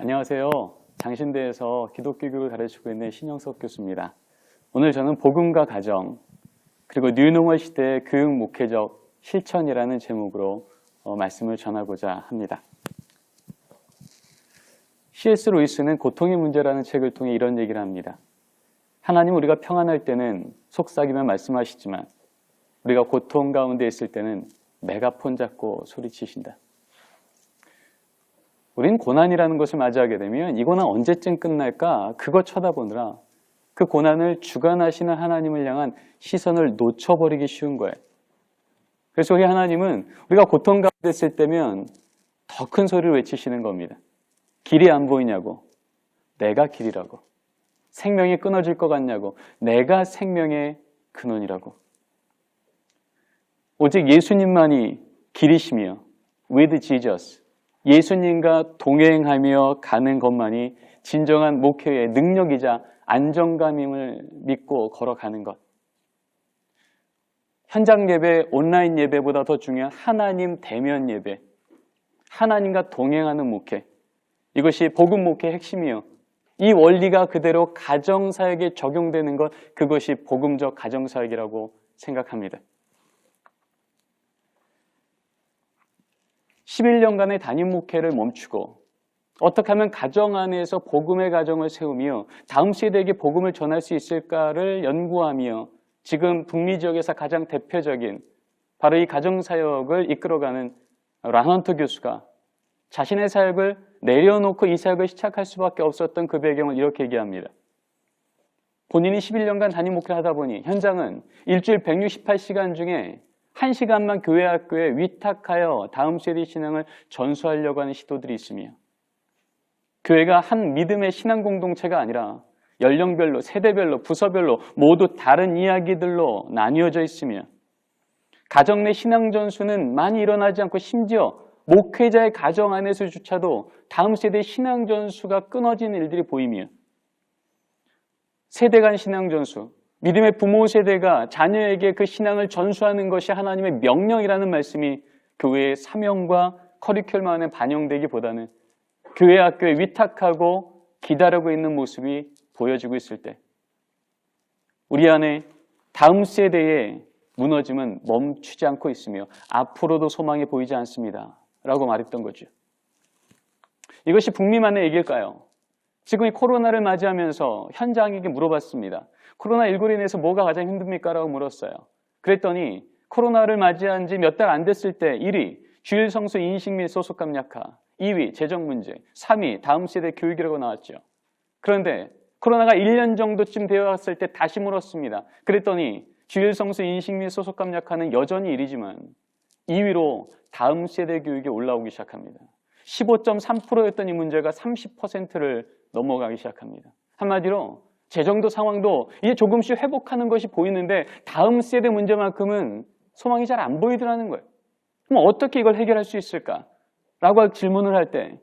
안녕하세요. 장신대에서 기독교 교육을 가르치고 있는 신영석 교수입니다. 오늘 저는 복음과 가정 그리고 뉴노멀 시대의 교육 목회적 실천이라는 제목으로 어, 말씀을 전하고자 합니다. C.S. 루이스는 고통의 문제라는 책을 통해 이런 얘기를 합니다. 하나님 우리가 평안할 때는 속삭이며 말씀하시지만 우리가 고통 가운데 있을 때는 메가폰 잡고 소리치신다. 우린 고난이라는 것을 맞이하게 되면 이 고난 언제쯤 끝날까 그거 쳐다보느라 그 고난을 주관하시는 하나님을 향한 시선을 놓쳐버리기 쉬운 거예요. 그래서 우리 하나님은 우리가 고통 가운데 있을 때면 더 큰 소리를 외치시는 겁니다. 길이 안 보이냐고. 내가 길이라고. 생명이 끊어질 것 같냐고. 내가 생명의 근원이라고. 오직 예수님만이 길이시며 with Jesus. 예수님과 동행하며 가는 것만이 진정한 목회의 능력이자 안정감임을 믿고 걸어가는 것. 현장 예배, 온라인 예배보다 더 중요한 하나님 대면 예배. 하나님과 동행하는 목회. 이것이 복음 목회의 핵심이요. 이 원리가 그대로 가정사역에 적용되는 것, 그것이 복음적 가정사역이라고 생각합니다. 11년간의 담임 목회를 멈추고 어떻게 하면 가정 안에서 복음의 가정을 세우며 다음 세대에게 복음을 전할 수 있을까를 연구하며 지금 북미 지역에서 가장 대표적인 바로 이 가정 사역을 이끌어가는 라넌트 교수가 자신의 사역을 내려놓고 이 사역을 시작할 수밖에 없었던 그 배경을 이렇게 얘기합니다. 본인이 11년간 담임 목회를 하다 보니 현장은 일주일 168시간 중에 한 시간만 교회 학교에 위탁하여 다음 세대 신앙을 전수하려고 하는 시도들이 있으며 교회가 한 믿음의 신앙 공동체가 아니라 연령별로, 세대별로, 부서별로 모두 다른 이야기들로 나뉘어져 있으며 가정 내 신앙 전수는 많이 일어나지 않고 심지어 목회자의 가정 안에서조차도 다음 세대의 신앙 전수가 끊어진 일들이 보이며 세대 간 신앙 전수, 믿음의 부모 세대가 자녀에게 그 신앙을 전수하는 것이 하나님의 명령이라는 말씀이 교회의 사명과 커리큘럼 안에 반영되기보다는 교회 학교에 위탁하고 기다리고 있는 모습이 보여지고 있을 때 우리 안에 다음 세대의 무너짐은 멈추지 않고 있으며 앞으로도 소망이 보이지 않습니다. 라고 말했던 거죠. 이것이 북미만의 얘기일까요? 지금 이 코로나를 맞이하면서 현장에게 물어봤습니다. 코로나19로 인해서 뭐가 가장 힘듭니까? 라고 물었어요. 그랬더니 코로나를 맞이한 지 몇 달 안 됐을 때 1위 주일 성수 인식 및 소속감 약화 2위 재정 문제 3위 다음 세대 교육이라고 나왔죠. 그런데 코로나가 1년 정도쯤 되었을 때 다시 물었습니다. 그랬더니 주일 성수 인식 및 소속감 약화는 여전히 1위지만 2위로 다음 세대 교육이 올라오기 시작합니다. 15.3%였던 이 문제가 30%를 넘어가기 시작합니다. 한마디로 재정도 상황도 이제 조금씩 회복하는 것이 보이는데 다음 세대 문제만큼은 소망이 잘 안 보이더라는 거예요. 그럼 어떻게 이걸 해결할 수 있을까? 라고 질문을 할 때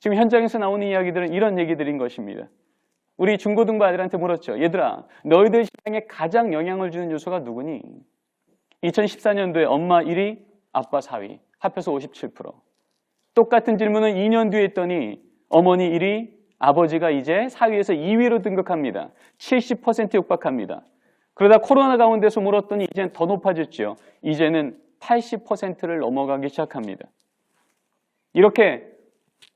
지금 현장에서 나오는 이야기들은 이런 얘기들인 것입니다. 우리 중고등부 아들한테 물었죠. 얘들아, 너희들 신앙에 가장 영향을 주는 요소가 누구니? 2014년도에 엄마 1위, 아빠 4위, 합해서 57%. 똑같은 질문을 2년 뒤에 했더니 어머니 1위, 아버지가 이제 4위에서 2위로 등극합니다. 70% 육박합니다. 그러다 코로나 가운데 서 물었더니 이제는 더 높아졌죠. 이제는 80%를 넘어가기 시작합니다. 이렇게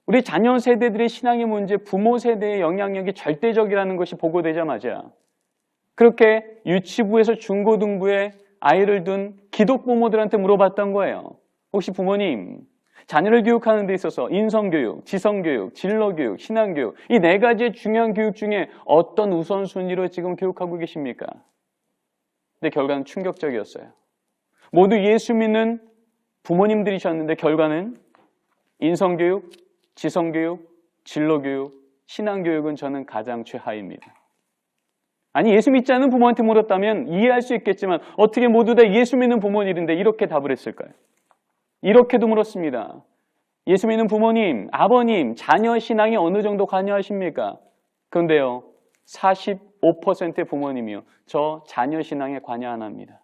우리 자녀 세대들의 신앙의 문제, 부모 세대의 영향력이 절대적이라는 것이 보고되자마자 그렇게 유치부에서 중고등부에 아이를 둔 기독 부모들한테 물어봤던 거예요. 혹시 부모님, 자녀를 교육하는 데 있어서 인성교육, 지성교육, 진로교육, 신앙교육 이 네 가지의 중요한 교육 중에 어떤 우선순위로 지금 교육하고 계십니까? 근데 결과는 충격적이었어요. 모두 예수 믿는 부모님들이셨는데 결과는 인성교육, 지성교육, 진로교육, 신앙교육은 저는 가장 최하입니다. 아니 예수 믿지 않는 부모한테 물었다면 이해할 수 있겠지만 어떻게 모두 다 예수 믿는 부모님인데 이렇게 답을 했을까요? 이렇게도 물었습니다. 예수 믿는 부모님, 아버님, 자녀 신앙이 어느 정도 관여하십니까? 그런데요, 45%의 부모님이요. 저 자녀 신앙에 관여 안 합니다.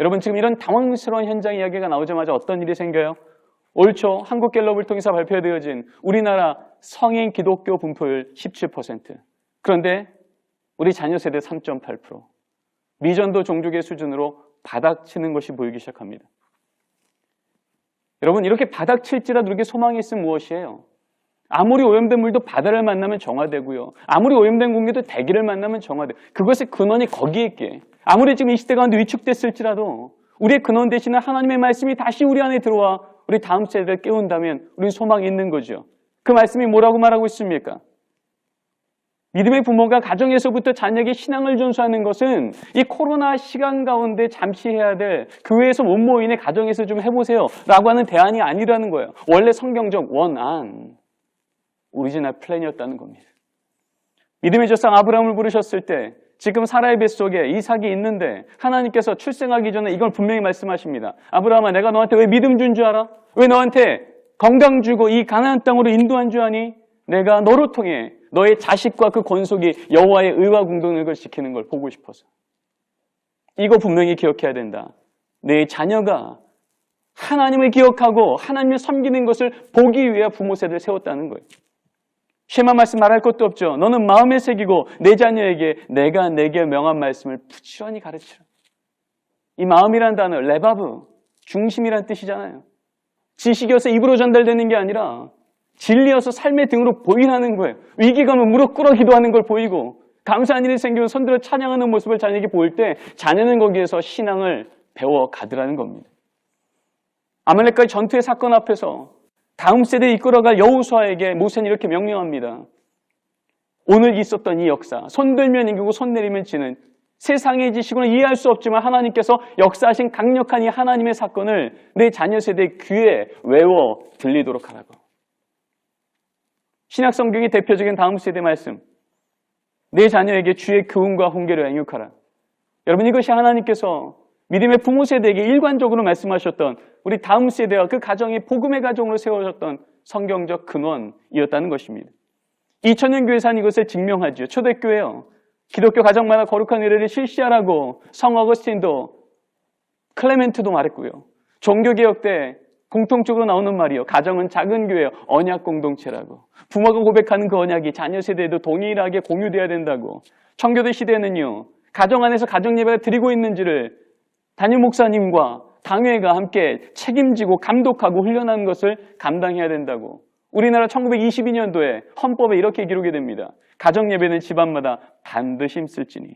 여러분 지금 이런 당황스러운 현장 이야기가 나오자마자 어떤 일이 생겨요? 올 초 한국갤럽을 통해서 발표되어진 우리나라 성인 기독교 분포율 17%. 그런데 우리 자녀 세대 3.8%. 미전도 종족의 수준으로 바닥치는 것이 보이기 시작합니다. 여러분 이렇게 바닥 칠지라도 이렇게 소망이 있으면 무엇이에요? 아무리 오염된 물도 바다를 만나면 정화되고요. 아무리 오염된 공기도 대기를 만나면 정화돼. 그것의 근원이 거기에 있게. 아무리 지금 이 시대 가운데 위축됐을지라도 우리의 근원 대신에 하나님의 말씀이 다시 우리 안에 들어와 우리 다음 세대를 깨운다면 우리는 소망이 있는 거죠. 그 말씀이 뭐라고 말하고 있습니까? 믿음의 부모가 가정에서부터 자녀에게 신앙을 전수하는 것은 이 코로나 시간 가운데 잠시 해야 될 교회에서 못 모이네 가정에서 좀 해보세요 라고 하는 대안이 아니라는 거예요. 원래 성경적 원안, 오리지널 플랜이었다는 겁니다. 믿음의 조상 아브라함을 부르셨을 때 지금 사라의 뱃속에 이삭이 있는데 하나님께서 출생하기 전에 이걸 분명히 말씀하십니다. 아브라함아 내가 너한테 왜 믿음 준 줄 알아? 왜 너한테 건강 주고 이 가나안 땅으로 인도한 줄 아니? 내가 너로 통해 너의 자식과 그 권속이 여호와의 의와 공동을 지키는 걸 보고 싶어서. 이거 분명히 기억해야 된다. 내 자녀가 하나님을 기억하고 하나님을 섬기는 것을 보기 위해 부모 세대를 세웠다는 거예요. 쉐마 말씀 말할 것도 없죠. 너는 마음에 새기고 내 자녀에게 내가 내게 명한 말씀을 부지런히 가르치라. 이 마음이란 단어 레바브 중심이란 뜻이잖아요. 지식이어서 입으로 전달되는 게 아니라 진리여서 삶의 등으로 보이라는 거예요. 위기가 오면 무릎 꿇어 기도 하는 걸 보이고 감사한 일이 생기면 손들어 찬양하는 모습을 자녀에게 보일 때 자녀는 거기에서 신앙을 배워 가더라는 겁니다. 아말렉과의 전투의 사건 앞에서 다음 세대에 이끌어갈 여우수아에게 모세는 이렇게 명령합니다. 오늘 있었던 이 역사, 손들면 이기고 손 내리면 지는 세상의 지식으로는 이해할 수 없지만 하나님께서 역사하신 강력한 이 하나님의 사건을 내 자녀 세대의 귀에 외워 들리도록 하라고. 신약 성경의 대표적인 다음 세대 말씀. 내 자녀에게 주의 교훈과 훈계를 양육하라. 여러분 이것이 하나님께서 믿음의 부모 세대에게 일관적으로 말씀하셨던 우리 다음 세대와 그 가정이 복음의 가정으로 세워졌던 성경적 근원이었다는 것입니다. 2000년 교회산 이것을 증명하죠. 초대교회요. 기독교 가정마다 거룩한 의례를 실시하라고 성 어거스틴도 클레멘트도 말했고요. 종교개혁 때 공통적으로 나오는 말이요. 가정은 작은 교회, 언약 공동체라고. 부모가 고백하는 그 언약이 자녀 세대에도 동일하게 공유돼야 된다고. 청교도 시대는요. 가정 안에서 가정 예배를 드리고 있는지를 담임 목사님과 당회가 함께 책임지고 감독하고 훈련하는 것을 감당해야 된다고. 우리나라 1922년도에 헌법에 이렇게 기록이 됩니다. 가정 예배는 집안마다 반드시 힘쓸지니.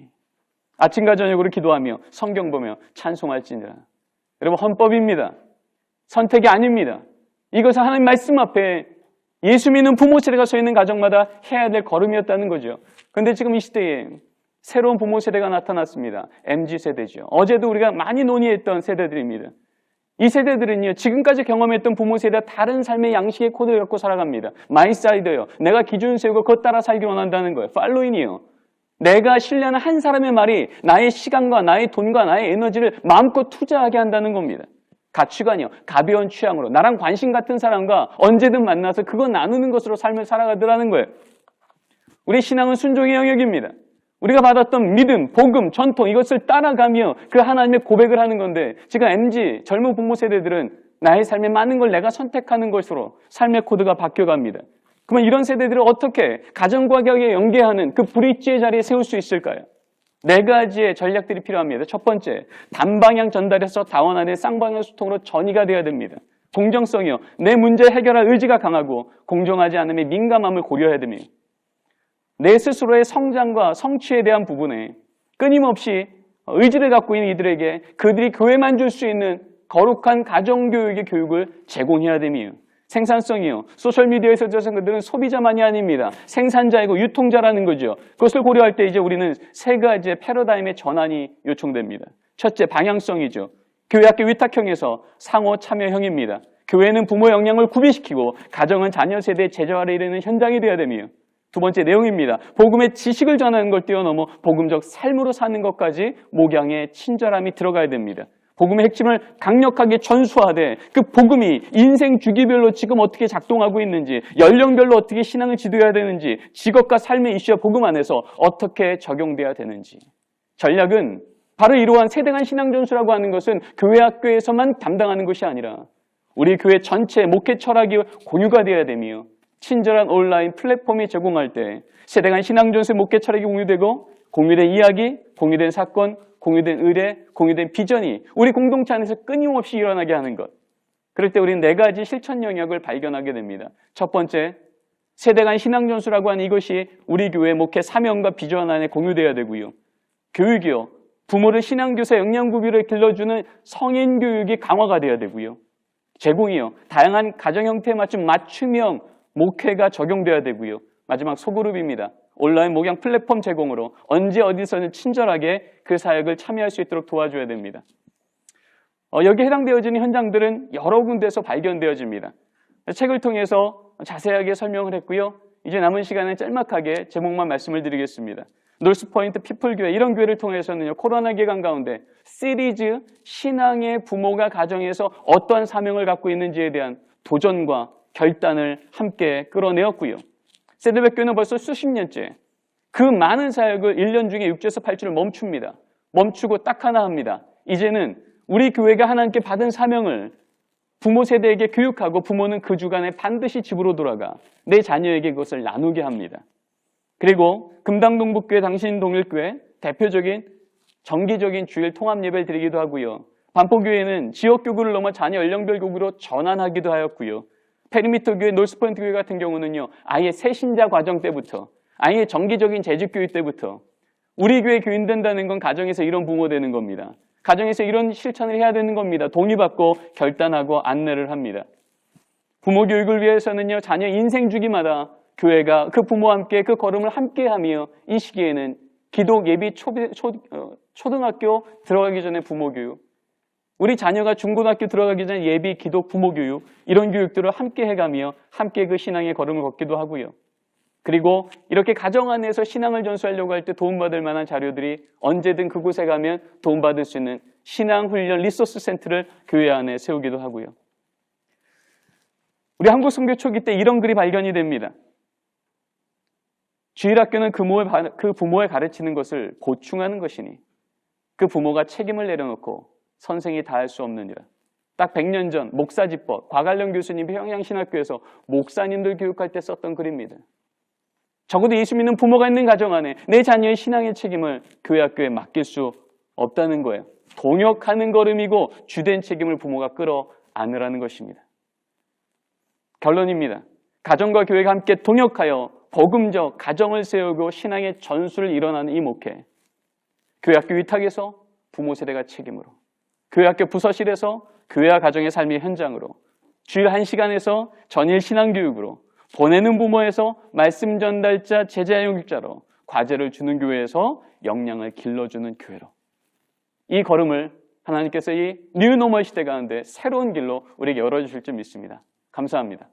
아침과 저녁으로 기도하며 성경 보며 찬송할지니라. 여러분 헌법입니다. 선택이 아닙니다. 이것은 하나님 말씀 앞에 예수 믿는 부모 세대가 서 있는 가정마다 해야 될 걸음이었다는 거죠. 그런데 지금 이 시대에 새로운 부모 세대가 나타났습니다. MG 세대죠. 어제도 우리가 많이 논의했던 세대들입니다. 이 세대들은요, 지금까지 경험했던 부모 세대와 다른 삶의 양식의 코드를 갖고 살아갑니다. 마이 사이드요. 내가 기준 세우고 그것 따라 살기 원한다는 거예요. 팔로인이요. 내가 신뢰하는 한 사람의 말이 나의 시간과 나의 돈과 나의 에너지를 마음껏 투자하게 한다는 겁니다. 가치관이요. 가벼운 취향으로. 나랑 관심 같은 사람과 언제든 만나서 그거 나누는 것으로 삶을 살아가더라는 거예요. 우리 신앙은 순종의 영역입니다. 우리가 받았던 믿음, 복음, 전통 이것을 따라가며 그 하나님의 고백을 하는 건데 지금 MG 젊은 부모 세대들은 나의 삶에 많은 걸 내가 선택하는 것으로 삶의 코드가 바뀌어갑니다. 그러면 이런 세대들을 어떻게 가정과 격에 연계하는 그 브릿지의 자리에 세울 수 있을까요? 네 가지의 전략들이 필요합니다. 첫 번째, 단방향 전달해서 다원 안의 쌍방향 소통으로 전이가 되어야 됩니다. 공정성이요. 내 문제 해결할 의지가 강하고 공정하지 않음에 민감함을 고려해야 됩니다. 내 스스로의 성장과 성취에 대한 부분에 끊임없이 의지를 갖고 있는 이들에게 그들이 교회만 줄 수 있는 거룩한 가정교육의 교육을 제공해야 됩니다. 생산성이요. 소셜미디어에서 저선 그들은 소비자만이 아닙니다. 생산자이고 유통자라는 거죠. 그것을 고려할 때 이제 우리는 세 가지의 패러다임의 전환이 요청됩니다. 첫째, 방향성이죠. 교회학교 위탁형에서 상호 참여형입니다. 교회는 부모 역량을 구비시키고 가정은 자녀 세대의 제자화를 이루는 현장이 되어야 됩니다. 두 번째 내용입니다. 복음의 지식을 전하는 걸 뛰어넘어 복음적 삶으로 사는 것까지 목양의 친절함이 들어가야 됩니다. 복음의 핵심을 강력하게 전수하되 그 복음이 인생 주기별로 지금 어떻게 작동하고 있는지 연령별로 어떻게 신앙을 지도해야 되는지 직업과 삶의 이슈와 복음 안에서 어떻게 적용돼야 되는지. 전략은 바로 이러한 세대간 신앙 전수라고 하는 것은 교회 학교에서만 담당하는 것이 아니라 우리 교회 전체 목회 철학이 공유가 되어야 되며 친절한 온라인 플랫폼이 제공할 때 세대 간 신앙 전수 목회 철학이 공유되고 공유된 이야기, 공유된 사건, 공유된 의뢰, 공유된 비전이 우리 공동체 안에서 끊임없이 일어나게 하는 것. 그럴 때 우리는 네 가지 실천 영역을 발견하게 됩니다. 첫 번째, 세대 간 신앙 전수라고 하는 이것이 우리 교회 목회 사명과 비전 안에 공유되어야 되고요. 교육이요. 부모를 신앙교사 영양구비를 길러주는 성인 교육이 강화가 되어야 되고요. 제공이요. 다양한 가정 형태에 맞춘 맞춤형 목회가 적용돼야 되고요. 마지막 소그룹입니다. 온라인 목양 플랫폼 제공으로 언제 어디서는 친절하게 그 사역을 참여할 수 있도록 도와줘야 됩니다. 어, 여기에 해당되어지는 현장들은 여러 군데서 발견되어집니다. 책을 통해서 자세하게 설명을 했고요. 이제 남은 시간에 짤막하게 제목만 말씀을 드리겠습니다. 놀스포인트 피플교회 이런 교회를 통해서는요 코로나 기간 가운데 시리즈 신앙의 부모가 가정에서 어떠한 사명을 갖고 있는지에 대한 도전과 결단을 함께 끌어내었고요. 세드백 교회는 벌써 수십 년째 그 많은 사역을 1년 중에 6주에서 8주를 멈춥니다. 멈추고 딱 하나 합니다. 이제는 우리 교회가 하나님께 받은 사명을 부모 세대에게 교육하고 부모는 그 주간에 반드시 집으로 돌아가 내 자녀에게 그것을 나누게 합니다. 그리고 금당동북교회 당신 동일교회 대표적인 정기적인 주일 통합 예배를 드리기도 하고요. 반포교회는 지역 교구를 넘어 자녀 연령별 교구로 전환하기도 하였고요. 페리미터 교회, 놀스포인트 교회 같은 경우는요. 아예 새신자 과정 때부터 아예 정기적인 재직교육 때부터 우리 교회 교인 된다는 건 가정에서 이런 부모 되는 겁니다. 가정에서 이런 실천을 해야 되는 겁니다. 동의받고 결단하고 안내를 합니다. 부모 교육을 위해서는요. 자녀 인생 주기마다 교회가 그 부모와 함께 그 걸음을 함께 하며 이 시기에는 기독 예비 초, 초, 어, 초등학교 들어가기 전에 부모 교육, 우리 자녀가 중고등학교 들어가기 전에 예비 기독 부모 교육 이런 교육들을 함께 해가며 함께 그 신앙의 걸음을 걷기도 하고요. 그리고 이렇게 가정 안에서 신앙을 전수하려고 할 때 도움받을 만한 자료들이 언제든 그곳에 가면 도움받을 수 있는 신앙훈련 리소스 센터를 교회 안에 세우기도 하고요. 우리 한국 선교 초기 때 이런 글이 발견이 됩니다. 주일학교는 그그 부모에 가르치는 것을 보충하는 것이니 그 부모가 책임을 내려놓고 선생이 다 할 수 없느니라. 딱 100년 전 목사집법 과관령 교수님이 평양신학교에서 목사님들 교육할 때 썼던 글입니다. 적어도 예수 믿는 부모가 있는 가정 안에 내 자녀의 신앙의 책임을 교회 학교에 맡길 수 없다는 거예요. 동역하는 걸음이고 주된 책임을 부모가 끌어 안으라는 것입니다. 결론입니다. 가정과 교회가 함께 동역하여 복음적 가정을 세우고 신앙의 전술을 일어나는 이 목회. 교회 학교 위탁에서 부모 세대가 책임으로 교회 학교 부서실에서 교회와 가정의 삶의 현장으로 주일 한 시간에서 전일 신앙교육으로 보내는 부모에서 말씀 전달자 제자 영육자로 과제를 주는 교회에서 역량을 길러주는 교회로 이 걸음을 하나님께서 이 뉴노멀 시대 가운데 새로운 길로 우리에게 열어주실 줄 믿습니다. 감사합니다.